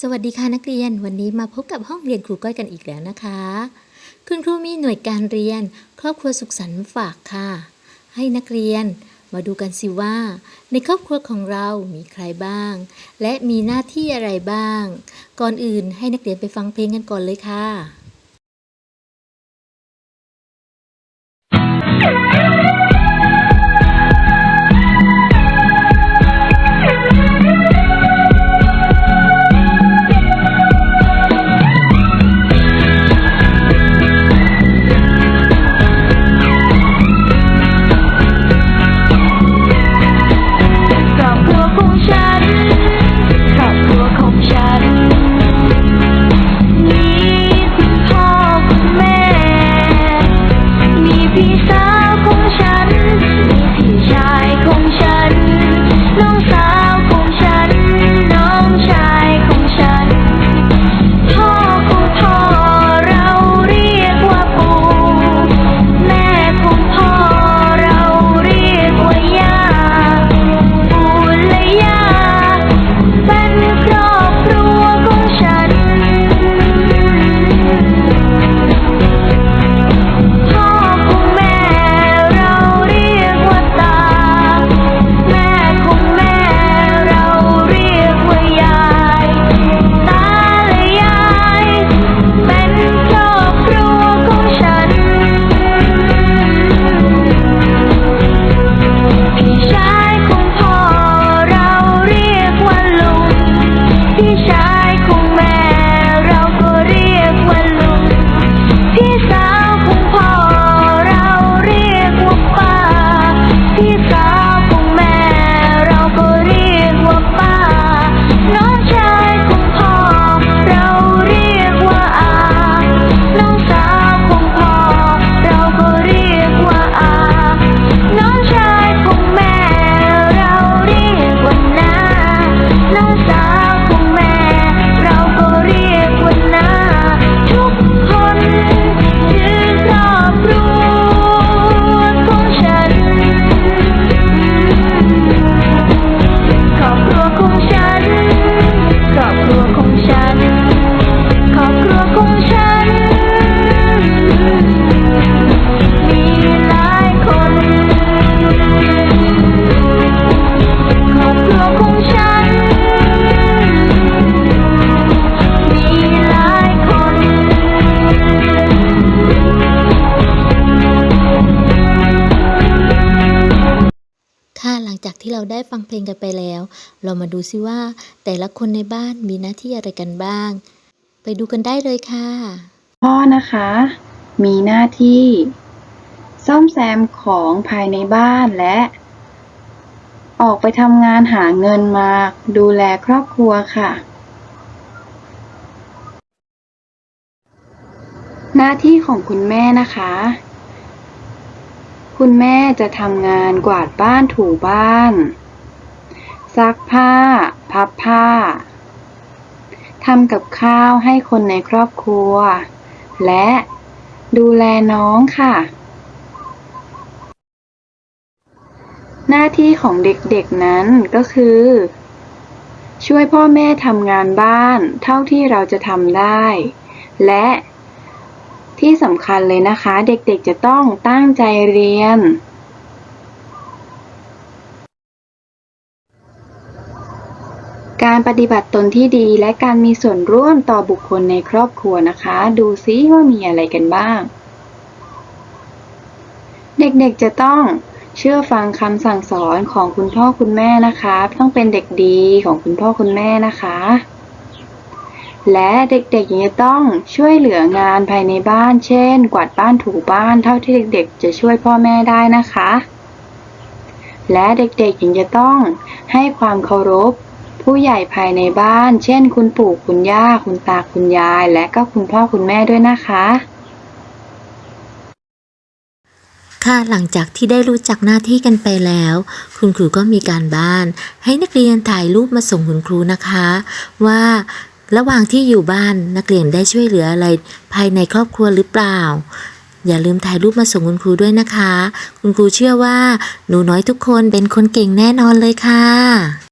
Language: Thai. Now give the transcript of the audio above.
สวัสดีค่ะนักเรียน วันนี้มาพบกับห้องเรียนครูก้อยกันอีกแล้วนะคะ คุณครูมีหน่วยการเรียน ครอบครัวสุขสันต์ฝากค่ะ ให้นักเรียนมาดูกันสิว่า ในครอบครัวของเรามีใครบ้าง และมีหน้าที่อะไรบ้าง ก่อนอื่นให้นักเรียนไปฟังเพลงกันก่อนเลยค่ะ ที่เราได้ฟังเพลงกันไปแล้ว เรามาดูซิว่า แต่ละคนในบ้านมีหน้าที่อะไรกันบ้าง ไปดูกันได้เลยค่ะ พ่อนะคะ มีหน้าที่ ซ่อมแซมของภายในบ้านและ ออกไปทำงานหาเงินมาดูแลครอบครัวค่ะ หน้าที่ของคุณแม่นะคะ คุณแม่จะทำงานกวาดบ้านถูบ้าน ซักผ้า พับผ้าทำกับข้าวให้คนในครอบครัว และดูแลน้องค่ะ หน้าที่ของเด็กๆนั้นก็คือ ช่วยพ่อแม่ทำงานบ้านเท่าที่เราจะทำได้ และ ที่สำคัญเลยนะคะ เด็กๆจะต้องตั้งใจเรียน การปฏิบัติตนที่ดีและการมีส่วนร่วมต่อบุคคลในครอบครัวนะคะ ดูซิว่ามีอะไรกันบ้าง เด็กๆจะต้องเชื่อฟังคำสั่งสอนของคุณพ่อคุณแม่นะคะ ต้องเป็นเด็กดีของคุณพ่อคุณแม่นะคะ และเด็กๆยังจะต้องช่วยเหลืองานภายในบ้าน เช่น กวาดบ้านถูบ้านเท่าที่เด็กๆ จะช่วยพ่อแม่ได้นะคะ และเด็กๆยังจะต้องให้ความเคารพ ผู้ใหญ่ภายในบ้าน เช่น คุณปู่คุณย่า คุณตาคุณยาย และก็คุณพ่อคุณแม่ด้วยนะคะค่ะหลังจากที่ได้รู้จักหน้าที่กันไปแล้ว คุณครูก็มีการบ้าน ให้นักเรียนถ่ายรูปมาส่งคุณครูนะคะ ว่า ระหว่างที่อยู่บ้านนักเรียนได้ช่วยเหลืออะไรภายในครอบครัวหรือเปล่า อย่าลืมถ่ายรูปมาส่งคุณครูด้วยนะคะ คุณครูเชื่อว่า หนูน้อยทุกคนเป็นคนเก่งแน่นอนเลยค่ะ